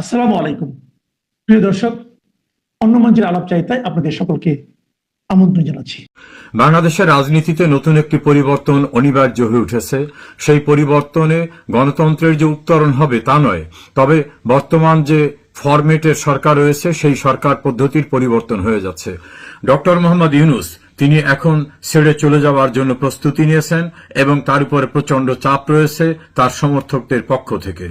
আসসালামু আলাইকুম। প্রিয় দর্শক অন্য মঞ্চের আলাপ চাইতায় আপনাদের সকলকে আমন্ত্রণ জানাচ্ছি। বাংলাদেশের রাজনীতিতে নতুন একটি পরিবর্তন অনিবার্য হয়ে উঠেছে। সেই পরিবর্তনে গণতন্ত্রের যে উত্তরণ হবে তা নয়, তবে বর্তমান যে ফরমেটের সরকার রয়েছে, সেই সরকার পদ্ধতির পরিবর্তন হয়ে যাচ্ছে। ডক্টর মোহাম্মদ ইউনুস, তিনি এখন ছেড়ে চলে যাওয়ার জন্য প্রস্তুতি নিয়েছেন এবং তার উপরে প্রচণ্ড চাপ রয়েছে তার সমর্থকদের পক্ষ থেকে।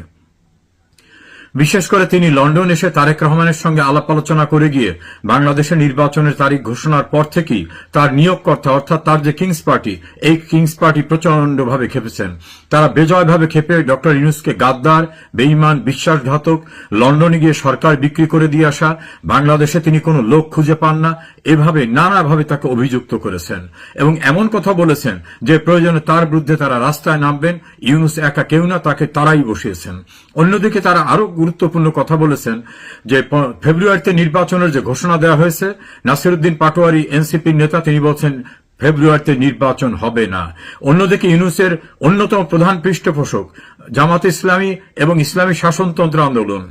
বিশেষ করে তিনি লন্ডন এসে তারেক রহমানের সঙ্গে আলাপ আলোচনা করে গিয়ে বাংলাদেশের নির্বাচনের তারিখ ঘোষণার পর থেকেই তার নিয়োগকর্তা, অর্থাৎ তার যে কিংস পার্টি এই কিংস পার্টি প্রচন্ডভাবে খেপেছেন। তারা বেজয়ভাবে খেপে ডক্টর ইউনুসকে গাদ্দার বেইমান বিশ্বাসঘাতক, লন্ডনে গিয়ে সরকার বিক্রি করে দিয়ে আসা, বাংলাদেশে তিনি কোনো লোক খুঁজে পান না, এভাবে নানাভাবে তাকে অভিযুক্ত করেছেন। এবং এমন কথা বলেছেন যে প্রয়োজনে তার বিরুদ্ধে তারা রাস্তায় নামবেন, ইউনুস একা কেউ না, তাকে তারাই বসিয়েছেন। অন্যদিকে তারা আরও গুরুত্বপূর্ণ কথা বলেছেন যে ফেব্রুয়ারিতে নির্বাচনের যে ঘোষণা দেওয়া হয়েছে, নাসিরুদ্দিন পাটোয়ারি এনসিপির নেতা, তিনি বলছেন ফেব্রুয়ারিতে নির্বাচন হবে না। অন্যদিকে ইউনুসের অন্যতম প্রধান পৃষ্ঠপোষক জামাত ইসলামী এবং ইসলামী শাসনতন্ত্র আন্দোলন।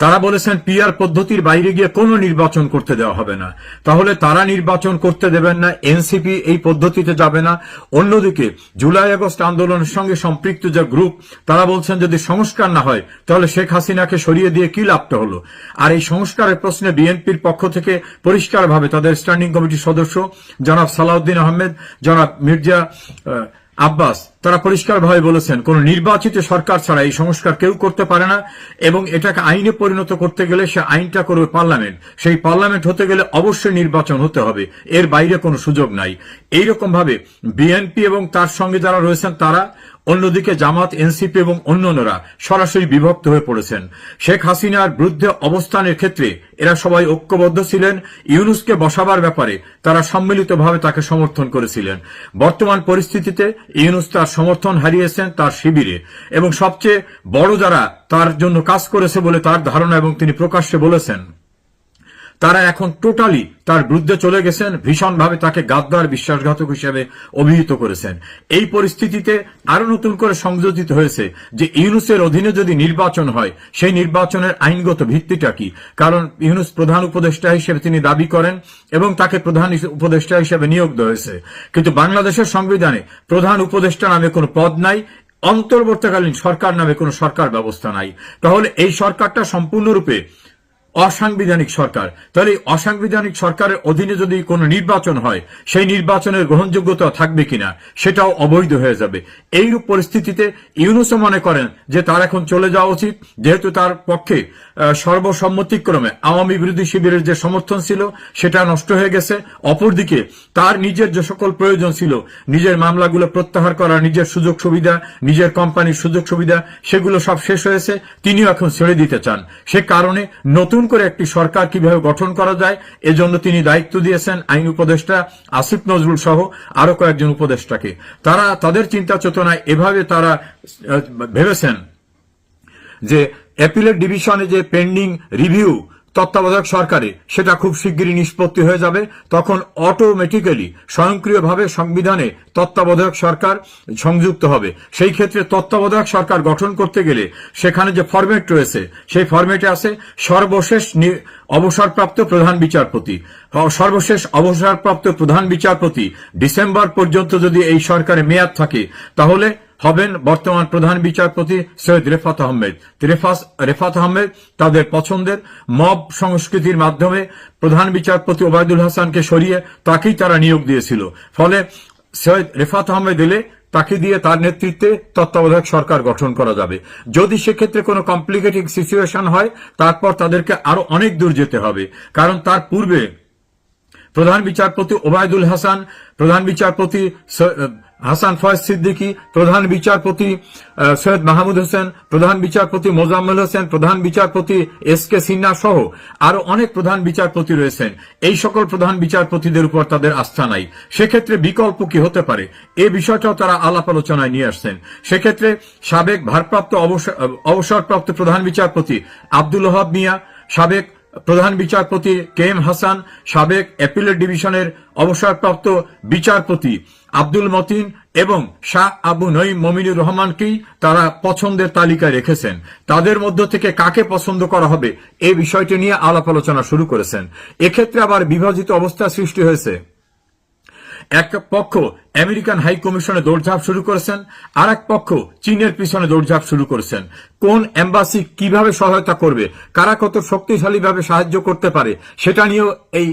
তারা বলেছেন পিআর পদ্ধতির বাইরে গিয়ে কোনো নির্বাচন করতে দেওয়া হবে না। তাহলে তারা নির্বাচন করতে দেবেন না, এনসিপি এই পদ্ধতিতে যাবে না। অন্যদিকে জুলাই আগস্ট আন্দোলনের সঙ্গে সম্পৃক্ত যে গ্রুপ, তারা বলছেন যদি সংস্কার না হয়, তাহলে শেখ হাসিনাকে সরিয়ে দিয়ে কি লাভটা হলো? আর এই সংস্কারের প্রশ্নে বিএনপির পক্ষ থেকে পরিষ্কারভাবে তাদের স্ট্যান্ডিং কমিটির সদস্য জনাব সালাউদ্দিন আহমেদ, জনাব মির্জা আব্বাস তারা পরিষ্কারভাবে বলেছেন, কোন নির্বাচিত সরকার ছাড়া এই সংস্কার কেউ করতে পারে না এবং এটাকে আইনে পরিণত করতে গেলে সে আইনটা করবে পার্লামেন্ট। সেই পার্লামেন্ট হতে গেলে অবশ্যই নির্বাচন হতে হবে। এর বাইরে কোনো সুযোগ নাই। এইরকম ভাবে বিএনপি এবং তার সঙ্গে যারা রয়েছেন তারা, অন্যদিকে জামাত, এনসিপি এবং অন্যান্যরা সরাসরি বিভক্ত হয়ে পড়েছেন। শেখ হাসিনার বিরুদ্ধে অবস্থানের ক্ষেত্রে এরা সবাই ঐক্যবদ্ধ ছিলেন, ইউনুসকে বসাবার ব্যাপারে তারা সম্মিলিতভাবে তাকে সমর্থন করেছিলেন। বর্তমান পরিস্থিতিতে ইউনুস তার সমর্থন হারিয়েছেন তার শিবিরে। এবং সবচেয়ে বড় যারা তার জন্য কাজ করেছে বলে তার ধারণা এবং তিনি প্রকাশ্যে বলেছেন। তারা এখন টোটালি তার বিরুদ্ধে চলে গেছেন, ভীষণভাবে তাকে গাদ্দার, বিশ্বাসঘাতক হিসেবে অভিহিত করেছেন। এই পরিস্থিতিতে আরও নতুন করে সংযোজিত হয়েছে যে ইউনুসের অধীনে যদি নির্বাচন হয়, সেই নির্বাচনের আইনগত ভিত্তিটা কি? কারণ ইউনুস প্রধান উপদেষ্টা হিসেবে তিনি দাবি করেন এবং তাকে প্রধান উপদেষ্টা হিসেবে নিয়োগ দেওয়া হয়েছে। কিন্তু বাংলাদেশের সংবিধানে প্রধান উপদেষ্টা নামে কোনো পদ নাই, অন্তর্বর্তীকালীন সরকার নামে কোনো সরকার ব্যবস্থা নাই। তাহলে এই সরকারটা সম্পূর্ণরূপে অসাংবিধানিক সরকার। তাহলে অসাংবিধানিক সরকারের অধীনে যদি কোনো নির্বাচন হয়, সেই নির্বাচনের গ্রহণযোগ্যতা থাকবে কিনা, সেটাও অবৈধ হয়ে যাবে। এইরূপ পরিস্থিতিতে ইউনুসও মনে করেন যে তার এখন চলে যাওয়া উচিত, যেহেতু তার পক্ষে সর্বসম্মতিক্রমে আওয়ামী বিরোধী শিবিরের যে সমর্থন ছিল, সেটা নষ্ট হয়ে গেছে। অপরদিকে তার নিজের যে সকল প্রয়োজন ছিল, নিজের মামলাগুলো প্রত্যাহার করা, নিজের সুযোগ সুবিধা, নিজের কোম্পানির সুযোগ সুবিধা, সেগুলো সব শেষ হয়েছে, তিনিও এখন ছেড়ে দিতে চান। সে কারণে নতুন করে একটি সরকার কীভাবে গঠন করা যায়, এজন্য তিনি দায়িত্ব দিয়েছেন আইন উপদেষ্টা আসিফ নজরুল সহ আরও কয়েকজন উপদেষ্টাকে। তারা তাদের চিন্তা চেতনায় এভাবে তারা ভেবেছেন যে অ্যাপিলের ডিভিশনে যে পেন্ডিং রিভিউ তত্ত্বাবধায়ক সরকারে সেটা খুব শিগগিরই নিষ্পত্তি হয়ে যাবে। তখন অটোমেটিক্যালি স্বয়ংক্রিয়ভাবে সংবিধানে তত্ত্বাবধায়ক সরকার সংযুক্ত হবে। সেই ক্ষেত্রে তত্ত্বাবধায়ক সরকার গঠন করতে গেলে সেখানে যে ফরম্যাট রয়েছে, সেই ফরম্যাটে আছে সর্বশেষ অবসরপ্রাপ্ত প্রধান বিচারপতি। সর্বশেষ অবসরপ্রাপ্ত প্রধান বিচারপতি ডিসেম্বর পর্যন্ত যদি এই সরকারে মেয়াদ থাকে, তাহলে হবেন বর্তমান প্রধান বিচারপতি সৈয়দ রেফাত আহমেদ। রেফাত আহমেদ তাদের পছন্দের মব সংস্কৃতির মাধ্যমে প্রধান বিচারপতি ওবায়দুল হাসানকে সরিয়ে তাকেই তারা নিয়োগ দিয়েছিল। ফলে সৈয়দ রেফাত আহমেদ এলে তাকে দিয়ে তার নেতৃত্বে তত্ত্বাবধায়ক সরকার গঠন করা যাবে। যদি সেক্ষেত্রে কোনো কমপ্লিকেটিং সিচুয়েশন হয়, তারপর তাদেরকে আরও অনেক দূর যেতে হবে। কারণ তার পূর্বে প্রধান বিচারপতি ওবায়দুল হাসান, প্রধান বিচারপতি হাসান ফয়েজ সিদ্দিকী, প্রধান বিচারপতি সৈয়দ মাহমুদ হোসেন, প্রধান বিচারপতি মোজাম্মেল হোসেন, প্রধান বিচারপতি এস কে সিনহা সহ আরও অনেক প্রধান বিচারপতি রয়েছেন। এই সকল প্রধান বিচারপতিদের উপর তাদের আস্থা নাই। সেক্ষেত্রে বিকল্প কি হতে পারে? এ বিষয়টাও তারা আলাপ আলোচনায় নিয়ে আসছেন। সেক্ষেত্রে সাবেক ভারপ্রাপ্ত অবসর- অবসরপ্রাপ্ত প্রধান বিচারপতি আব্দুল ওহাব মিয়া, সাবেক প্রধান বিচারপতি কে এম হাসান, সাবেক অ্যাপিলেট ডিভিশনের অবসরপ্রাপ্ত বিচারপতি আব্দুল মতিন এবং শাহ আবু নঈম মমিনুর রহমানকেই তারা পছন্দের তালিকায় রেখেছেন। তাদের মধ্য থেকে কাকে পছন্দ করা হবে এই বিষয়টি নিয়ে আলাপ আলোচনা শুরু করেছেন। এক্ষেত্রে আবার বিভাজিত অবস্থা সৃষ্টি হয়েছে। এক পক্ষ আমেরিকান হাই কমিশনে দৌড়ঝাঁপ শুরু করেছেন আর এক পক্ষ চীনের পিছনে দৌড়ঝাঁপ শুরু করেছেন। কোন এম্বাসি কীভাবে সহায়তা করবে, কারা কত শক্তিশালীভাবে সাহায্য করতে পারে, সেটা নিয়েও এই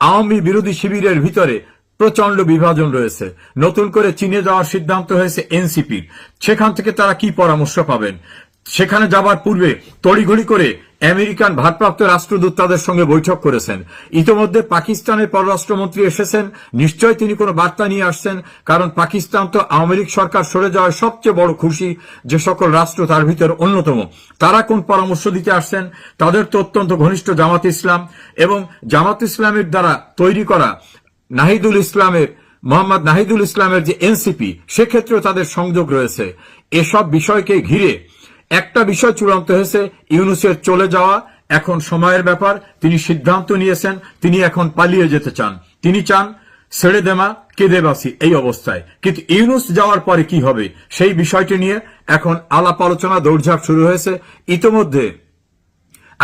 আওয়ামী বিরোধী শিবিরের ভিতরে প্রচণ্ড বিভাজন রয়েছে। নতুন করে চীনে যাওয়ার সিদ্ধান্ত হয়েছে এনসিপির। সেখান থেকে তারা কি পরামর্শ পাবেন? সেখানে যাবার পূর্বে তড়িঘড়ি করে আমেরিকান ভারপ্রাপ্ত রাষ্ট্রদূত তাদের সঙ্গে বৈঠক করেছেন। ইতোমধ্যে পাকিস্তানের পররাষ্ট্রমন্ত্রী এসেছেন। নিশ্চয় তিনি কোনো বার্তা নিয়ে আসছেন, কারণ পাকিস্তান তো আওয়ামী লীগ সরকার সরে যাওয়ার সবচেয়ে বড় খুশি যে সকল রাষ্ট্র তার ভিতর অন্যতম। তারা কোন পরামর্শ দিতে আসছেন তাদের তো অত্যন্ত ঘনিষ্ঠ জামাত ইসলাম এবং জামাত ইসলামের দ্বারা তৈরি করা নাহিদুল ইসলামের, মোহাম্মদ নাহিদুল ইসলামের যে এনসিপি, সেক্ষেত্রেও তাদের সংযোগ রয়েছে। এসব বিষয়কে ঘিরে একটা বিষয় চূড়ান্ত হয়েছে, ইউনুসের চলে যাওয়া, এখন সময়ের ব্যাপার, তিনি সিদ্ধান্ত নিয়েছেন, তিনি এখন পালিয়ে যেতে চান। তিনি চান ছেড়ে দেমা কেঁদে বাসি এই অবস্থায়। কিন্তু ইউনুস যাওয়ার পরে কি হবে, সেই বিষয়টি নিয়ে এখন আলাপ আলোচনা, দৌড়ঝাঁপ শুরু হয়েছে। ইতোমধ্যে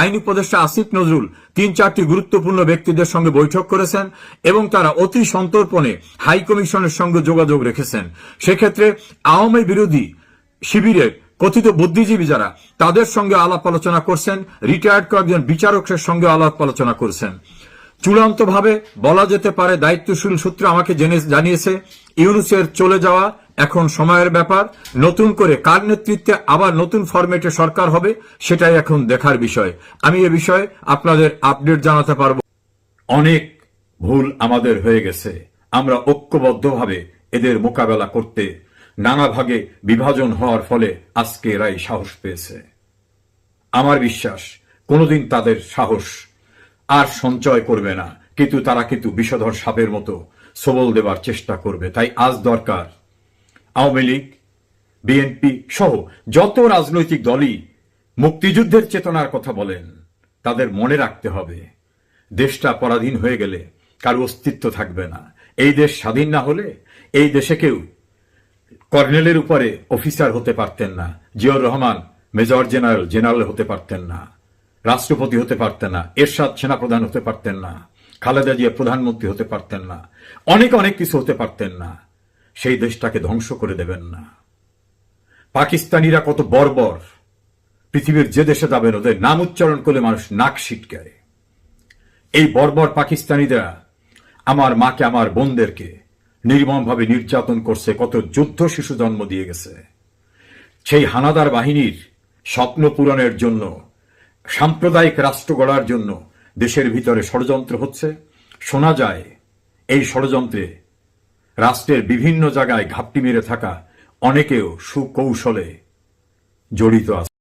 আইন উপদেষ্টা আসিফ নজরুল তিন চারটি গুরুত্বপূর্ণ ব্যক্তিদের সঙ্গে বৈঠক করেছেন এবং তারা অতি সন্তর্পণে হাইকমিশনের সঙ্গে যোগাযোগ রেখেছেন। সেক্ষেত্রে আওয়ামী বিরোধী শিবিরের কথিত বুদ্ধিজীবী যারা, তাদের সঙ্গে আলাপ আলোচনা করছেন রিটায়ার্ড কয়েকজন বিচারকের সঙ্গে আলাপ আলোচনা করছেন। চূড়ান্তভাবে বলা যেতে পারে, দায়িত্বশীল সূত্র আমাকে জেনে- জানিয়েছে, ইউনুসের চলে যাওয়া এখন সময়ের ব্যাপার। নতুন করে কার নেতৃত্বে আবার নতুন ফরম্যাটে সরকার হবে, সেটাই এখন দেখার বিষয়। আমি এ বিষয়ে আপনাদের আপডেট জানাতে পারব। অনেক ভুল আমাদের হয়ে গেছে। আমরা ঐক্যবদ্ধভাবে এদের মোকাবেলা করতে নানা ভাগে বিভাজন হওয়ার ফলে আজকে এরাই সাহস পেয়েছে। আমার বিশ্বাস, কোনোদিন তাদের সাহস আর সঞ্চয় করবে না। কিন্তু তারা কিন্তু বিষধর সাপের মতো সবল দেবার চেষ্টা করবে। তাই আজ দরকার আওয়ামী লীগ, বিএনপি সহ যত রাজনৈতিক দলই মুক্তিযুদ্ধের চেতনার কথা বলেন, তাদের মনে রাখতে হবে, দেশটা পরাধীন হয়ে গেলে কারও অস্তিত্ব থাকবে না। এই দেশ স্বাধীন না হলে এই দেশে কেউ কর্নেলের উপরে অফিসার হতে পারতেন না, Ziaur Rahman, major general general হতে পারতেন না, রাষ্ট্রপতি হতে পারতেন না, এরশাদ সেনাপ্রধান হতে পারতেন না, খালেদা জিয়া প্রধানমন্ত্রী হতে পারতেন না, অনেক অনেক কিছু হতে পারতেন না, সেই দেশটাকে ধ্বংস করে দেবেন না। পাকিস্তানিরা কত বর্বর, পৃথিবীর যে দেশে যাবেন ওদের নাম উচ্চারণ করলে মানুষ নাক ছিটকায়। এই বর্বর পাকিস্তানিরা আমার মাকে, আমার বোনদেরকে নির্মমভাবে নির্যাতন করছে, কত যুদ্ধ শিশু জন্ম দিয়ে গেছে। সেই হানাদার বাহিনীর স্বপ্ন পূরণের জন্য, সাম্প্রদায়িক রাষ্ট্র গড়ার জন্য দেশের ভিতরে ষড়যন্ত্র হচ্ছে। শোনা যায়, এই ষড়যন্ত্রে রাষ্ট্রের বিভিন্ন জায়গায় ঘাপটি মেরে থাকা অনেকেও সুকৌশলে জড়িত আছে।